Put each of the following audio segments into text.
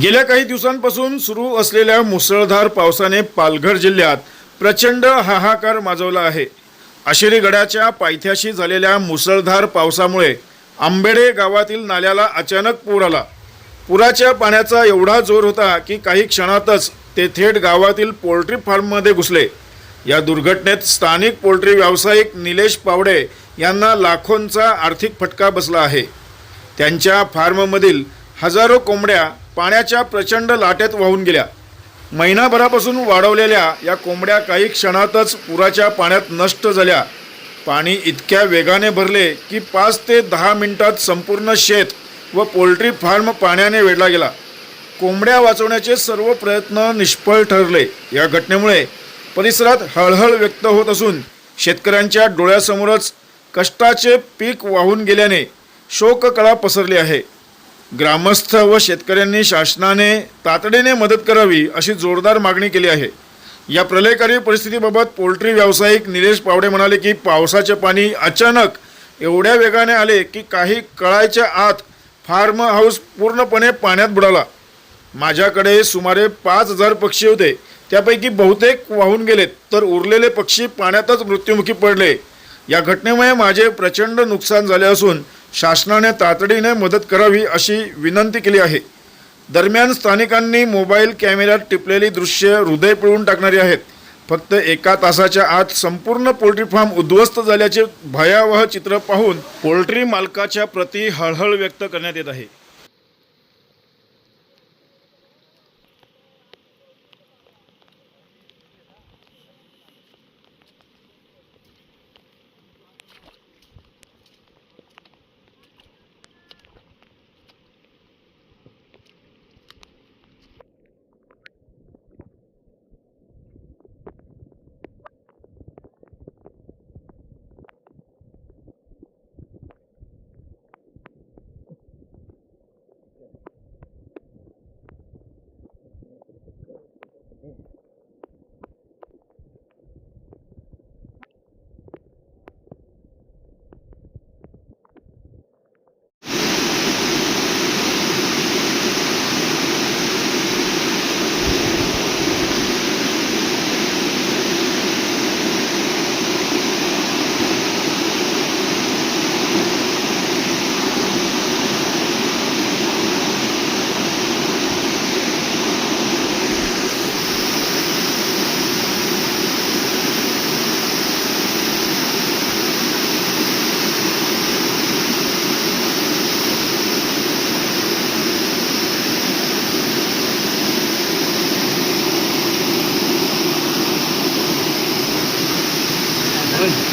गेल्या काही दिवसांपासून सुरू असलेल्या मुसळधार पावसाने पालघर जिल्ह्यात प्रचंड हाहाकार माजवला आहे. आशिरी गडाच्या पायथ्याशी झालेल्या मुसळधार पावसामुळे आंबेडे गावातील नाल्याला अचानक पूर आला. पुराच्या पाण्याचा एवढा जोर होता की काही क्षणातच ते थेट गावातील पोल्ट्री फार्ममध्ये घुसले. या दुर्घटनेत स्थानिक पोल्ट्री व्यावसायिक निलेश पावडे यांना लाखोंचा आर्थिक फटका बसला आहे. त्यांच्या फार्ममधील हजारो कोंबड्या पाण्याच्या प्रचंड लाटेत वाहून गेल्या. महिनाभरापासून वाढवलेल्या या कोंबड्या काही क्षणातच पुराच्या पाण्यात नष्ट झाल्या. पाणी इतक्या वेगाने भरले की पाच ते दहा मिनिटात संपूर्ण शेत व पोल्ट्री फार्म पाण्याने वेढला गेला. कोंबड्या वाचवण्याचे सर्व प्रयत्न निष्फळ ठरले. या घटनेमुळे परिसरात हळहळ व्यक्त होत असून शेतकऱ्यांच्या डोळ्यासमोरच कष्टाचे पीक वाहून गेल्याने शोककळा पसरली आहे. ग्रामस्थ व शेतकऱ्यांनी शासनाने तातडीने मदत करावी अशी जोरदार मागणी केली आहे. या प्रलयकारी परिस्थितीबाबत पोल्ट्री व्यावसायिक निलेश पावडे म्हणाले की पावसाचे पाणी अचानक एवढ्या वेगाने आले की काही कळायच्या आत फार्म हाऊस पूर्णपणे पाण्यात बुडाला. माझ्याकडे सुमारे पाच हजार पक्षी होते. त्यापैकी बहुतेक वाहून गेलेत तर उरलेले पक्षी पाण्यातच मृत्युमुखी पडले. या घटनेमुळे माझे प्रचंड नुकसान झाले असून शासनाने तातडीने मदत करावी अशी विनंती केली आहे. दरम्यान स्थानिकांनी मोबाईल कॅमेऱ्यात टिपलेली दृश्य हृदय पिळून टाकणारी आहेत. फक्त एका तासाच्या आत संपूर्ण पोल्ट्री फार्म उद्ध्वस्त झाल्याचे भयावह चित्र पाहून पोल्ट्री मालकाच्या प्रती हळहळ व्यक्त करण्यात येत आहे.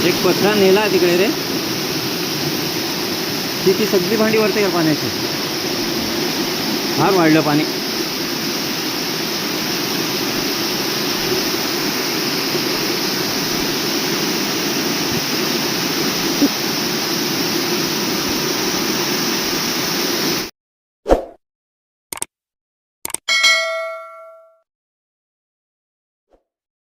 एक पत्रा नेला तिकडे रे. ती ती सगळी भांडी वरते का पाण्याची. फार वाढलं पाणी.